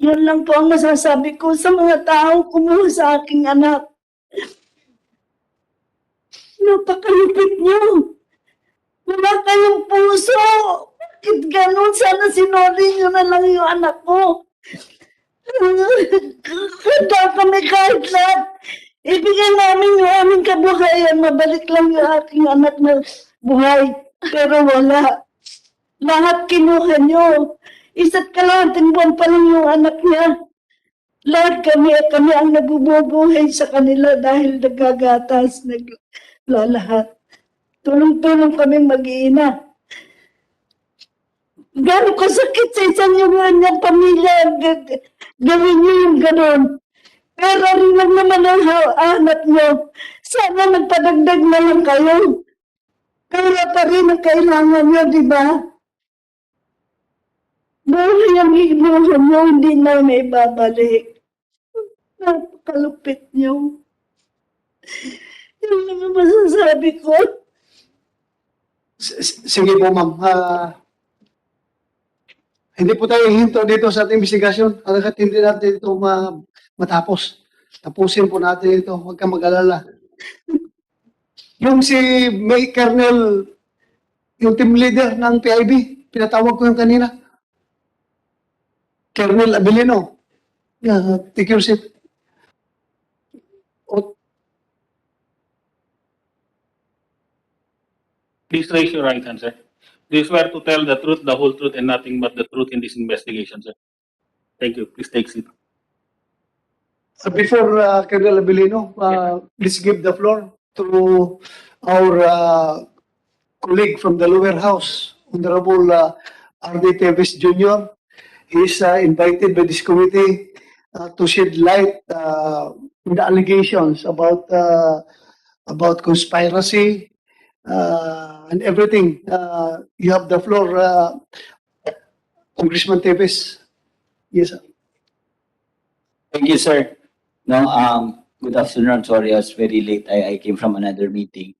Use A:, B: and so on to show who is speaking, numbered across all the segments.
A: Yun lang po ang masasabi ko sa mga tao kumuha sa aking anak. Napakalupit niyo. Wala kayong puso. Bakit ganun? Sana sinori niyo na lang yung anak ko. Handa kami kahit lahat. Ibigay namin yung aming kabuhayan. Mabalik lang yung aking anak na buhay. Pero wala. Lahat kinuha niyo. Isa't kalahating buwan pa lang yung anak niya. Lahat kami kami ang nabubuhay sa kanila dahil nagagatas, naglalahat. Tulong-tulong kaming mag-iina. Gano'ng kasakit sa isang yung niyang pamilya gawin niyo yung gano'n. Pero rin lang naman ang anak niyo. Sana magpadagdag na lang kayo. Kaya pa rin ang kailangan niyo, di ba? Buhay ang inuha mo, hindi na may babalik. Napakalupit niyo. Yun lang ang masasabi ko.
B: Sige po, ma'am. Ah, hindi po tayo hinto dito sa ating investigasyon. Hanggat hindi natin ito ma- matapos. Tapusin po natin ito. Huwag kang mag-alala. Yung si May Kernel, yung team leader ng PIB, pinatawag ko yung kanina. Kernel Abilino. Yeah, take your seat. O,
C: Please raise your right hand, sir. Do you swear to tell the truth, the whole truth, and nothing but the truth in this investigation, sir? Thank you. Please take seat.
B: Uh, Before uh, Colonel Abilino, uh, please give the floor to our uh, colleague from the lower house, Honorable uh, R.D. Jr. Is uh, invited by this committee uh, to shed light uh, on the allegations about uh, about conspiracy uh, and everything. Uh, you have the floor, uh, Congressman Teves. Yes, sir.
D: Thank you, sir. No, um, good afternoon. Sorry, I was very late. I, I came from another meeting.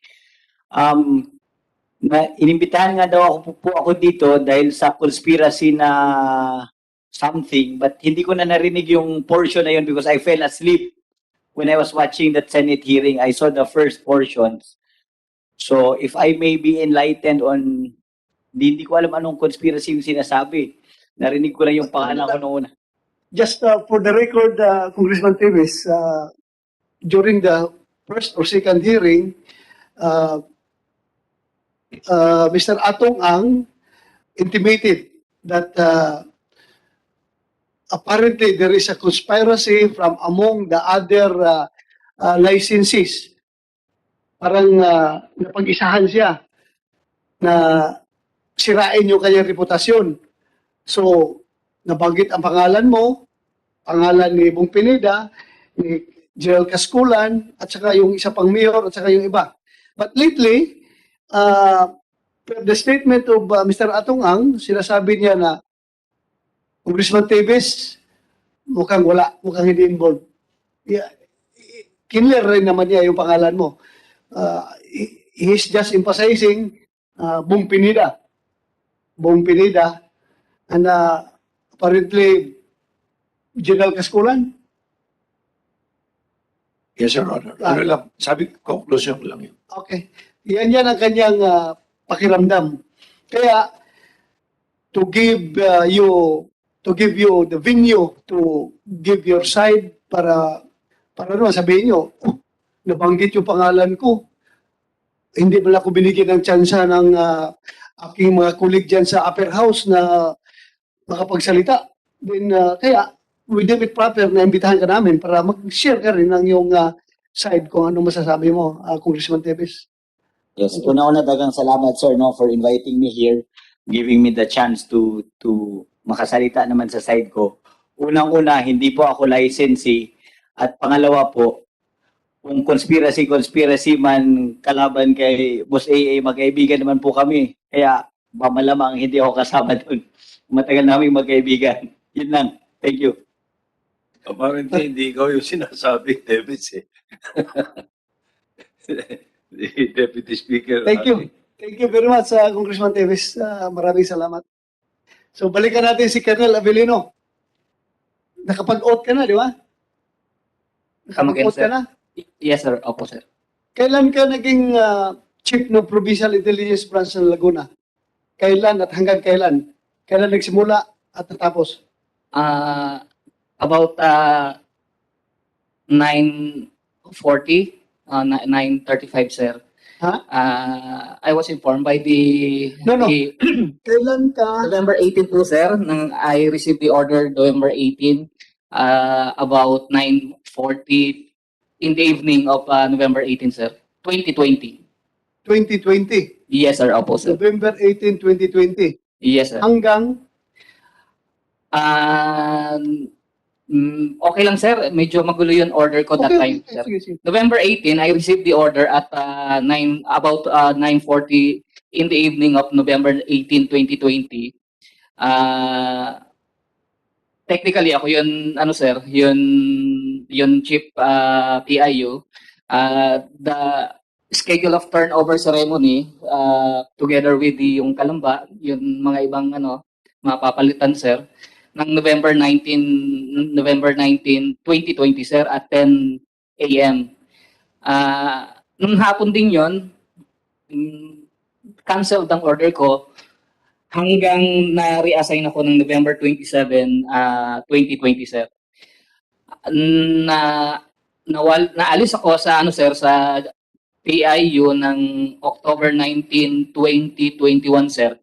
D: Um, na, inimbitahan nga daw ako po, po ako dito dahil sa conspiracy na something, but hindi ko na narinig yung portion na yun because I fell asleep when I was watching that Senate hearing. I saw the first portions. So, if I may be enlightened on, hindi, ko alam anong conspiracy yung sinasabi. Narinig ko na yung pangalan ko noon.
B: Just uh, for the record, uh, Congressman Teves, uh, during the first or second hearing, uh, uh, Mr. Atong Ang intimated that uh, apparently there is a conspiracy from among the other uh, uh, licensees. Parang uh, napag-isahan siya na sirain yung kanyang reputasyon. So, nabanggit ang pangalan mo, pangalan ni Bong Pineda, ni Gerald Casculan, at saka yung isa pang mayor, at saka yung iba. But lately, uh, per the statement of uh, Mr. Atong Ang, sinasabi niya na Congressman Tevez, mukhang wala, mukhang hindi involved. Yeah, kinler rin naman niya yung pangalan mo. Uh, he- he's just emphasizing uh, Bong Pineda. Bong Pineda. And uh, apparently, General Kaskulan,
E: Yes, Your Honor. Ano lang, sabi, conclusion ko lang yun.
B: Okay. Yan yan ang kanyang ah, pakiramdam. Kaya to give ah, you to give you the venue to give your side para para naman sabihin nyo, oh, nabanggit yung pangalan ko. Hindi pala ako binigyan ng tsansa ng ah, aking mga kulig dyan sa upper house na makapagsalita. Then, ah, kaya, we deem it proper na imbitahan ka namin para mag-share ka rin ng yung ah, side kung ano masasabi mo, ah, Congressman Tevez.
D: Yes, una-una dagang salamat sir no for inviting me here, giving me the chance to to makasalita naman sa side ko. Unang-una, hindi po ako licensee at pangalawa po, kung conspiracy conspiracy man kalaban kay Boss AA, magkaibigan naman po kami. Kaya mamalamang hindi ako kasama doon. Matagal namin magkaibigan. Yun lang. Thank you.
E: Apparently, hindi ikaw yung sinasabi, David, eh. Deputy Speaker.
B: Thank you. Thank you very much, uh, Congressman Teves. Uh, maraming salamat. So, balikan natin si Colonel Avelino. Nakapag-out ka na, di ba? Nakapag-out ka na.
F: Yes, sir. Opo, sir.
B: Kailan ka naging ah, chief ng Provincial Intelligence Branch ng Laguna? Kailan at hanggang kailan? Kailan nagsimula at natapos?
F: Uh, about uh, 9.40, uh, 9.35, sir.
B: Ha?
F: Uh, I was informed by the,
B: No, no.
F: the
B: Kailan ka
F: November 18 po, sir, nang I received the order November 18, uh, about 9.40 in the evening of uh, November 18, sir. 2020.
B: 2020?
F: Yes, sir. Opo, sir.
B: November 18, 2020.
F: Yes, sir.
B: Hanggang
F: Ah, mm, okay lang, sir. Medyo magulo yung order ko that time,
B: okay,
F: sir.
B: sige, sige.
F: November 18, I received the order at uh, 9 about uh, 9:40 in the evening of November 18, 2020. Uh, technically ako yun ano sir, yun yun chief uh, PIU. Uh, the schedule of turnover ceremony uh, together with the yung kalamba, yung mga ibang ano mapapalitan sir ng November 19 November 19 2020 sir at 10 AM. Ah, nung hapon din 'yon, mm, canceled ang order ko hanggang na-reassign ako ng November 27, ah 2020 sir. Na nawal naalis ako sa ano sir sa PIU ng October 19, 2021 sir.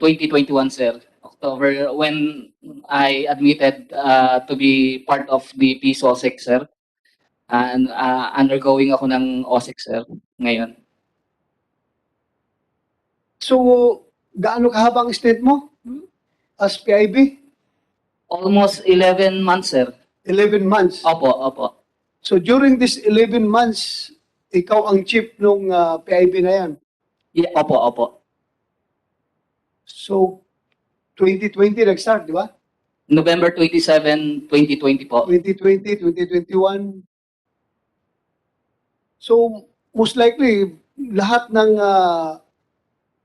F: 2021 sir. October when I admitted uh, to be part of the PSOSEC sir and uh, undergoing ako ng OSEC sir ngayon.
B: So, gaano kahaba ang stint mo as PIB?
F: Almost 11 months sir.
B: 11 months.
F: Opo, opo.
B: So, during this 11 months, ikaw ang chief nung ah, PIB na yan.
F: Yeah, opo, opo.
B: So, 2020 nag-start, di ba?
F: November 27, 2020 po.
B: 2020, 2021. So, most likely, lahat ng ah,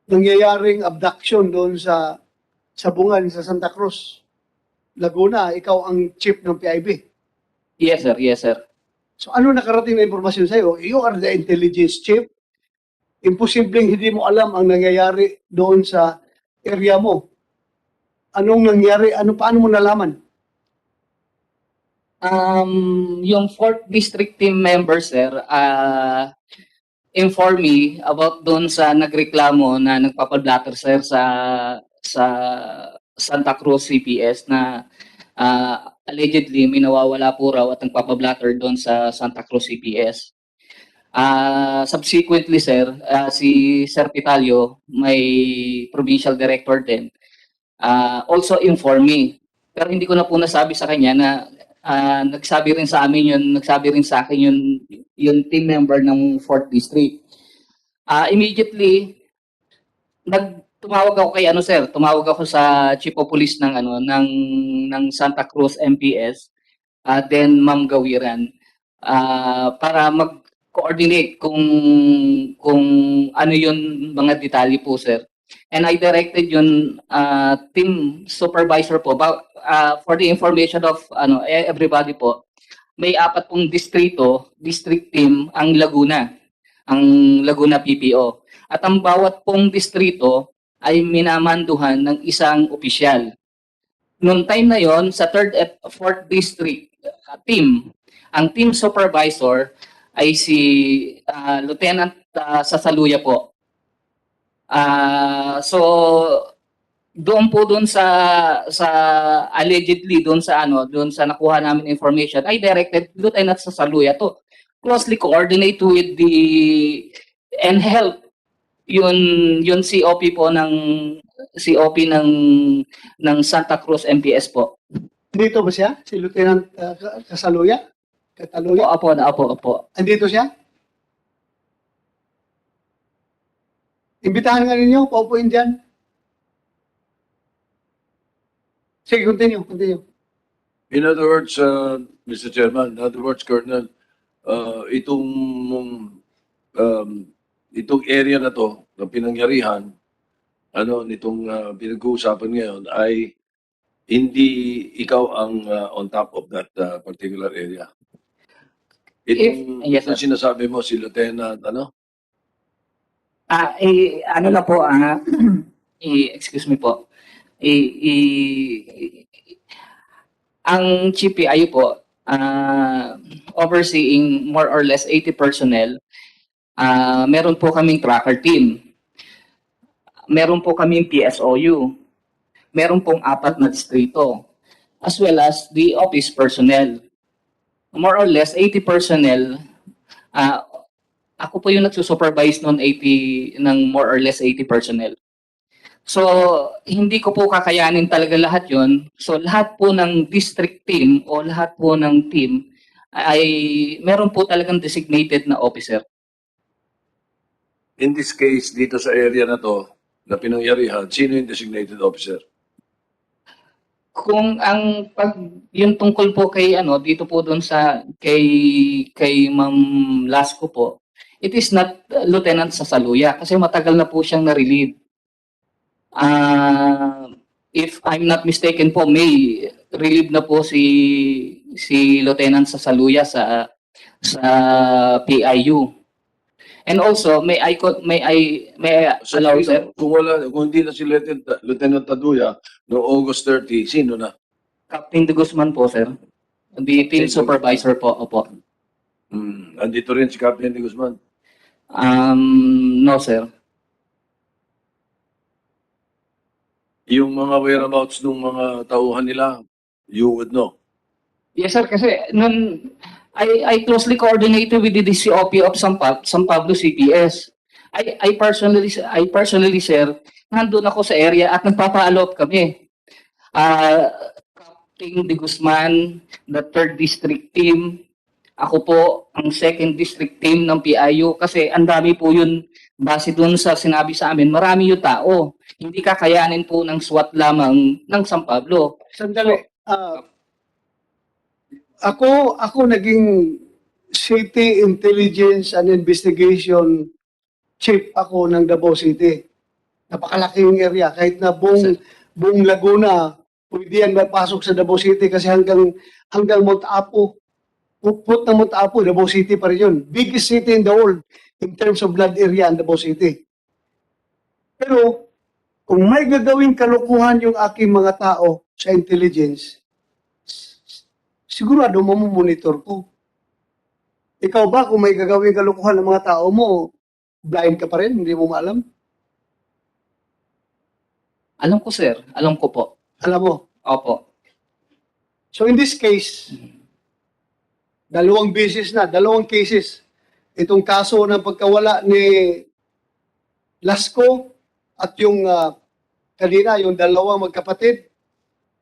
B: nangyayaring abduction doon sa sa Bungan, sa Santa Cruz, Laguna, ikaw ang chief ng PIB.
F: Yes sir, yes sir.
B: So, ano nakarating na impormasyon sa'yo? You are the intelligence chief. Imposibleng hindi mo alam ang nangyayari doon sa area mo. Anong nangyari? Ano, paano mo nalaman?
F: Um, yung 4th district team member sir, uh, inform me about doon sa nagreklamo na nagpapablatter sir sa sa Santa Cruz CPS na uh, allegedly may nawawala po raw at nagpapablatter doon sa Santa Cruz CPS. Ah, subsequently sir, ah, si Sir Pitalio, may provincial director din, ah, also inform me. Pero hindi ko na po nasabi sa kanya na ah, nagsabi rin sa amin yun, nagsabi rin sa akin yun, yung team member ng 4th District. Ah, immediately, nag tumawag ako kay ano sir, tumawag ako sa chief of police ng ano ng ng Santa Cruz MPS, ah then Ma'am Gawiran ah para mag-coordinate kung kung ano yun mga detalye po sir. And I directed yun ah, team supervisor po ba, ah, for the information of ano eh, everybody po. May apat pong distrito, district team ang Laguna, ang Laguna PPO. At ang bawat pong distrito ay minamanduhan ng isang opisyal. Noong time na yon sa 3rd at 4th district uh, team, ang team supervisor ay si uh, Lieutenant uh, Sasaluya po. Ah, so doon po doon sa sa allegedly doon sa ano, doon sa nakuha namin information, I directed Lieutenant Sasaluya to closely coordinate with the and help yun yun COP po ng COP ng ng Santa Cruz MPS po.
B: Dito ba siya? Si Lieutenant Ka- Kasaluya?
F: Opo,
B: Kataluya?
F: opo, opo, opo.
B: Andito siya? Imbitahan nga ninyo, paupuin dyan. Sige, continue, continue.
E: In other words, uh, Mr. Chairman, in other words, Colonel, uh, itong um, itong area na to, ng pinangyarihan, ano, nitong uh, pinag-uusapan ngayon ay hindi ikaw ang uh, on top of that uh, particular area. Itong,
F: If- yes,
E: itong sinasabi mo si Lieutenant, ano?
F: Ah, eh, ano na po, ah, eh, excuse me po. Eh, eh, ang chief PIU po, ah, overseeing more or less 80 personnel, ah, meron po kaming tracker team. Meron po kaming PSOU. Meron pong apat na distrito. As well as the office personnel. More or less 80 personnel, ah, ako po yung nagsusupervise noon 80 ng more or less 80 personnel. So, hindi ko po kakayanin talaga lahat yon. So, lahat po ng district team o lahat po ng team ay meron po talagang designated na officer.
E: In this case, dito sa area na to, na pinangyarihan, sino yung designated officer?
F: Kung ang pag yung tungkol po kay ano dito po doon sa kay kay Ma'am Lasco po, it is not uh, Lieutenant Sasaluya kasi matagal na po siyang na-relieve. Ah, if I'm not mistaken po, may relieve na po si si Lieutenant Sasaluya sa sa PIU. And also, may I may I may I
E: So,
F: allow sir?
E: kung wala, kung hindi na si Lieutenant, Lieutenant Taduya, no August 30, sino na?
F: Captain De Guzman po, sir. The team supervisor po, opo.
E: Hmm, andito rin si Captain de Guzman.
F: Um, no, sir.
E: Yung mga whereabouts ng mga tauhan nila, you would know.
F: Yes, sir, kasi nun, I, I closely coordinated with the DCOP of San, Pa- San Pablo CPS. I, I personally, I personally, sir, nandun ako sa area at nagpapa-allot kami. Ah, Captain De Guzman, the third district team, ako po ang second district team ng PIU kasi ang dami po yun base dun sa sinabi sa amin, marami yung tao. Hindi kakayanin po ng SWAT lamang ng San Pablo.
B: Sandali. Ah, ako, ako naging City Intelligence and Investigation Chief ako ng Davao City. Napakalaking area. Kahit na buong, buong Laguna, pwede yan mapasok sa Davao City kasi hanggang, hanggang Mount Apo. Puput ng Mount Apo, Davao City pa rin yun. Biggest city in the world in terms of blood area in Davao City. Pero, kung may gagawing kalukuhan yung aking mga tao sa intelligence, sigurado mo monitor ko. Ikaw ba, kung may gagawing kalukuhan ng mga tao mo, blind ka pa rin, hindi mo maalam?
F: Alam ko, sir. Alam ko po.
B: Alam mo.
F: Opo.
B: So in this case, dalawang beses na, dalawang cases. Itong kaso ng pagkawala ni Lasco at yung ah, kanina, yung dalawang magkapatid,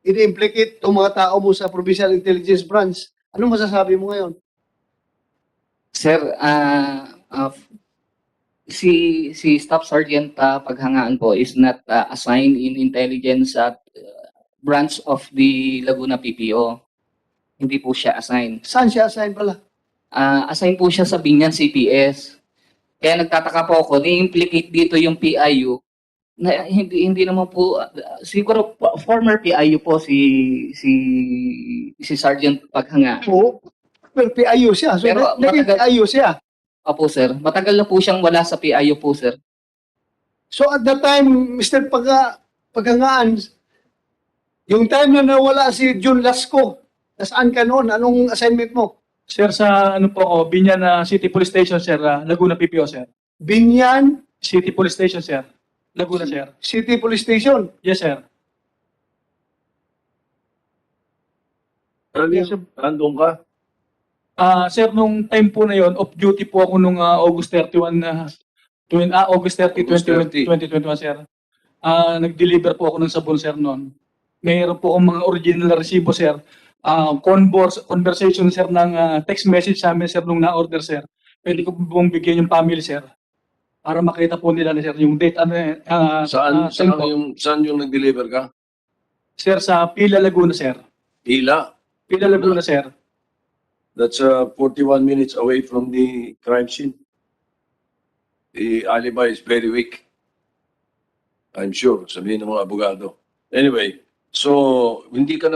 B: ini-implicate itong mga tao mo sa Provincial Intelligence Branch. Ano masasabi mo ngayon?
F: Sir, ah ah, si si Staff Sergeant ah, Paghangaan po is not ah, assigned in intelligence at ah, branch of the Laguna PPO. Hindi po siya assigned.
B: Saan siya assign pala?
F: Ah, assigned po siya sa Binyan CPS. Kaya nagtataka po ako, ni-implicate dito yung PIU na hindi hindi naman po ah, siguro po- former PIU po si si si Sergeant Paghangaan.
B: Oo. Pero PIU siya. So,
F: Pero
B: naging
F: matagal-
B: PIU siya.
F: Opo, sir. Matagal na po siyang wala sa PIU po, sir.
B: So at that time, Mr. Pagka, Paghangaan, yung time na nawala si June Lasco, nasaan ka noon? Anong assignment mo?
G: Sir, sa ano po ako, Binyan na City Police Station, sir, ah, Laguna PPO, sir.
B: Binyan
G: City Police Station, sir. Laguna, sir.
B: City Police Station.
G: Yes, sir.
E: Ano yun? Andun ka?
G: Ah, sir, nung time po na yon, off duty po ako nung ah, August 31 na twin, ah, August 30,
E: August 30.
G: 2021, sir. Ah, nag-deliver po ako ng sabon, sir, noon. Mayroon po akong mga original na resibo, sir. Ah, converse, conversation, sir, ng ah, text message sa amin, sir, nung na-order, sir. Pwede ko po bang bigyan yung family, sir? Para makita po nila, sir, yung date, ano, ah,
E: Saan,
G: ah,
E: saan,
G: po.
E: yung, saan yung nag-deliver ka?
G: Sir, sa Pila, Laguna, sir.
E: Hila.
G: Pila, Laguna, sir.
E: That's uh, 41 minutes away from the crime scene. The alibi is very weak. I'm sure, sabihin ng mga abogado. Anyway, So, hindi ka na